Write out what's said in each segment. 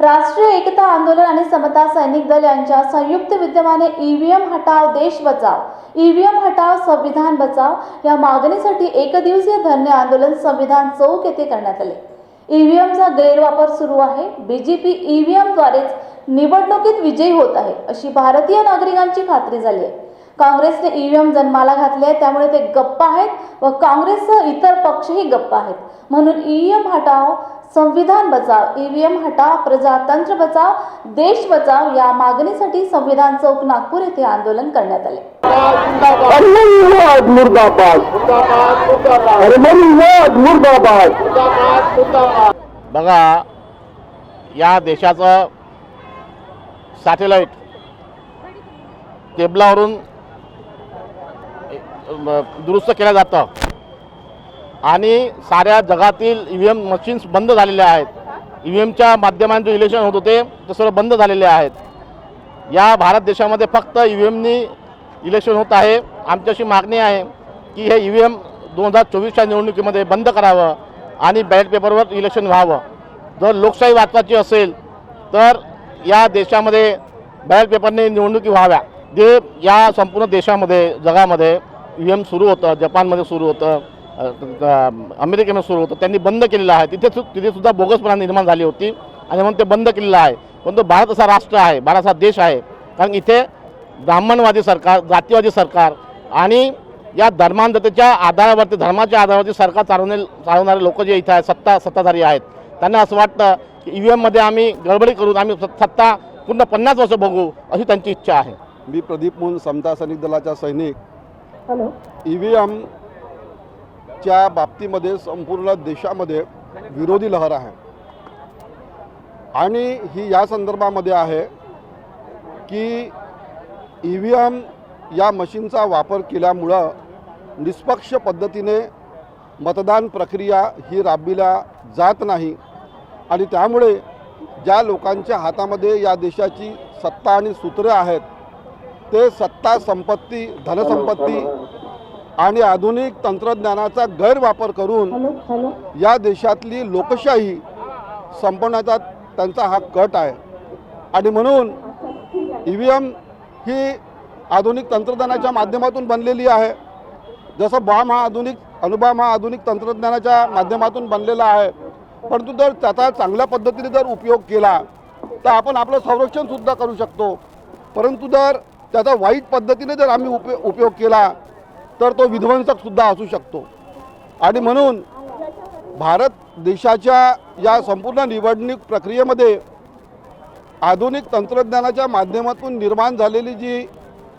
राष्ट्रीय एकता आंदोलन आणि समता सैनिक दल यांच्या संयुक्त विद्यमाने ईव्हीएम हटाव देश बचाव. ईव्हीएम हटाव संविधान बचाव या मागणीसाठी एक दिवसीय धरणे आंदोलन संविधान चौक येथे करण्यात आले. ईव्हीएमचा गैरवापर सुरू आहे. बीजेपी ईव्हीएमद्वारेच निवडणुकीत विजयी होत आहे अशी भारतीय नागरिकांची खात्री झाली आहे. काँग्रेसने ईव्हीएम जन्माला घातले आहे त्यामुळे ते गप्प आहेत व काँग्रेससह इतर पक्षही गप्प आहेत. म्हणून ईव्हीएम हटाव संविधान बचाव ईव्हीएम हटाव प्रजातंत्र बचाव देश बचाव या मागणीसाठी संविधान चौक नागपूर येथे आंदोलन करण्यात आले. बघा या देशाचं सॅटेलाईट टेबलावरून दुरुस्त केलं जातं. आणि साऱ्या जगातील ई व्ही एम मशीन्स बंद झालेल्या आहेत. ई व्ही एमच्या माध्यमातून इलेक्शन होत होते ते सर्व बंद झालेले आहेत. या भारत देशामध्ये फक्त ई व्ही एमनी इलेक्शन होत आहे. आमची अशी मागणी आहे की हे ई व्ही एम दोन हजार चोवीसच्या निवडणुकीमध्ये बंद करावं आणि बॅलेट पेपरवर इलेक्शन व्हावं. जर लोकशाही वाचवायची असेल तर या देशामध्ये बॅलेट पेपरने निवडणुकी व्हाव्या. जे या संपूर्ण देशामध्ये जगामध्ये ई व्ही एम सुरू होतं जपानमध्ये सुरू होतं अमेरिकेमध्ये सुरू होतं त्यांनी बंद केलेलं आहे. तिथे सु तिथेसुद्धा बोगसपणा निर्माण झाली होती आणि म्हणून ते बंद केलेलं आहे. परंतु भारत असा राष्ट्र आहे भारत असा देश आहे कारण इथे ब्राह्मणवादी सरकार जातीवादी सरकार आणि या धर्मांधतेच्या आधारावरती धर्माच्या आधारावरती सरकार चालवणे चालवणारे लोक जे इथे आहेत सत्ता सत्ताधारी आहेत त्यांना असं वाटतं की ई व्ही एममध्ये आम्ही गडबडी करून आम्ही सत्ता पूर्ण पन्नास वर्ष बघू अशी त्यांची इच्छा आहे. मी प्रदीप मुन समता सैनिक दलाचा सैनिक. हॅलो. ई व्ही एमच्या बाबतीमध्ये संपूर्ण देशामध्ये विरोधी लहर आहे. आणि ही या संदर्भामध्ये आहे की ई व्ही एम या मशीनचा वापर केल्यामुळं निष्पक्ष पद्धतीने मतदान प्रक्रिया ही राबविल्या जात नाही आणि त्यामुळे ज्या लोकांच्या हातामध्ये या देशाची सत्ता आणि सूत्रे आहेत ते सत्ता संपत्ती धनसंपत्ती आणि आधुनिक तंत्रज्ञानाचा गैरवापर करून या देशातली लोकशाही संपवण्याचा त्यांचा हा कट आहे. आणि म्हणून ई व्ही एम ही आधुनिक तंत्रज्ञानाच्या माध्यमातून बनलेली आहे. जसं बॉम्ब हा आधुनिक अणुबॉम्ब हा आधुनिक तंत्रज्ञानाच्या माध्यमातून बनलेला आहे. परंतु जर त्याचा चांगल्या पद्धतीने जर उपयोग केला तर आपण आपलं संरक्षणसुद्धा करू शकतो. परंतु जर त्याचा वाईट पद्धतीने जर आम्ही उपयो उपयोग केला तर तो विध्वंसकसुद्धा असू शकतो. आणि म्हणून भारत देशाच्या या संपूर्ण निवडणूक प्रक्रियेमध्ये आधुनिक तंत्रज्ञानाच्या माध्यमातून निर्माण झालेली जी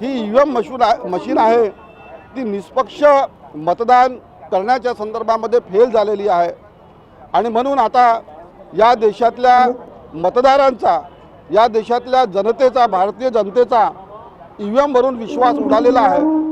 ही ई व्ही एम मशीन आहे मशीन आहे ती निष्पक्ष मतदान करण्याच्या संदर्भामध्ये फेल झालेली आहे. आणि म्हणून आता या देशातल्या मतदारांचा या देशातल्या जनतेचा भारतीय जनतेचा ई व्ही विश्वास उडालेला आहे.